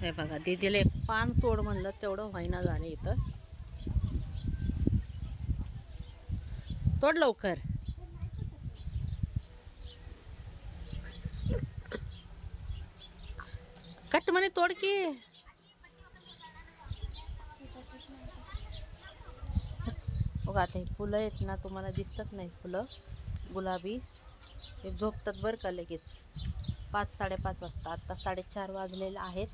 हे बघा दीदीला एक पान तोड म्हणलं तेवढं व्हायना झालं इथं. तोड लवकर. कट म्हणे तोड की. बघा आता हे फुलं आहेत ना तुम्हाला दिसतात नाही फुलं. गुलाबी. हे झोपतात बरं का लगेच. पाच साडेपाच वाजता. आता साडेचार वाजलेले आहेत.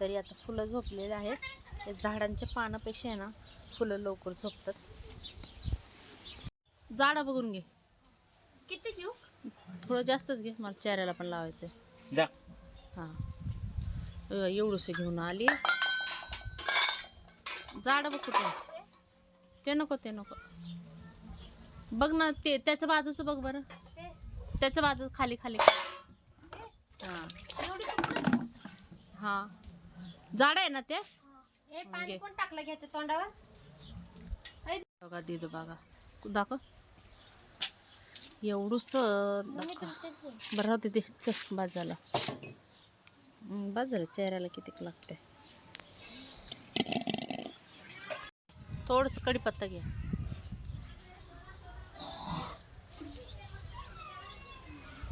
तरी आता फुलं झोपलेले आहेत. हे झाडांच्या पानापेक्षा आहे ना फुलं लवकर झोपतात. झाडं बघून घे. किती घेऊ? थोडं जास्तच घे. मला चेहऱ्याला पण लावायचं आहे जा हां एवढंसं घेऊन आली. झाड बघ कुठे ते नको ते नको. बघ ना ते त्याच्या बाजूचं बघ बरं. त्याच्या बाजू खाली खाली. हां. हां झाड आहे ना ते? हे पाणी घे. कोण टाकलं घ्यायचं तोंडावर? बघा दिदू बघा. दाखव. एवढूस बरं राहते ते चल बाजाला बाजाला चेहऱ्याला किती लागते थोडस कढीपत्ता घ्या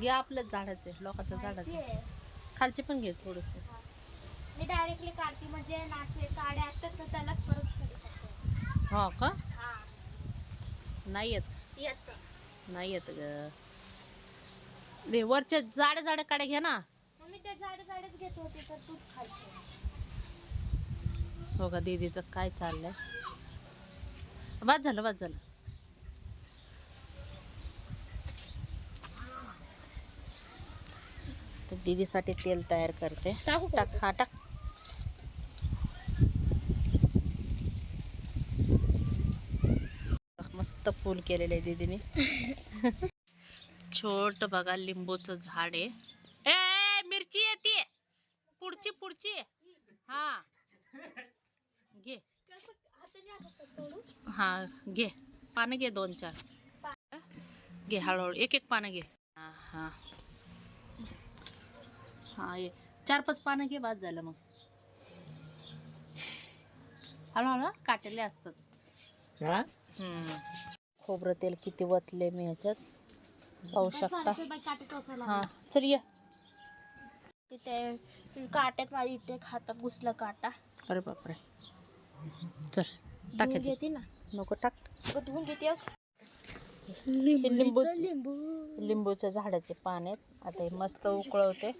घ्या आपल्याच झाडाचे लोकांचं झाडाचे खालचे पण घे थोडस. मी डायरेक्टली काढते म्हणजे नाचे काड्या असतात ना त्यालाच परत करू शकते. हो का? हा. नाही येत. येत. नाही येत ग. दे वरच्या जाड्या जाड्या काड्या घ्या ना. मग मी ते झाड झाडच घेत होते तर तूच खायचं. हो का दीदीचं काय चाललंय? बाद झालं बाद झालं. तर दीदीसाठी तेल तयार करते टाकू का? हा टाक। मस्त फूल केलेलं आहे दीदीने. छोट बघा लिंबूचं झाड आहे. ए मिरची येते. पुढची पुढची. हा. घे. हा घे. पानं घे दोन चार. घे हळूहळू. एक एक पानं घे. हा हा. हा ये. चार पाच पानं घे बाद झालं मग. हळूहळू काटेले असतात. हा? हम्म. खोबरं तेल किती वतले मी ह्याच्यात. पाहू शकता? हा चल ये. तिथे काट्यात माझी इथे खातात घुसलं काटा. अरे बापरे. चल धुवून टाकायचं घेते ना. नको टाक. मग धुवून घेते हे लिंबूच लिंबू. लिंबूच्या झाडाचे पान आहेत. आता हे मस्त उकळवते.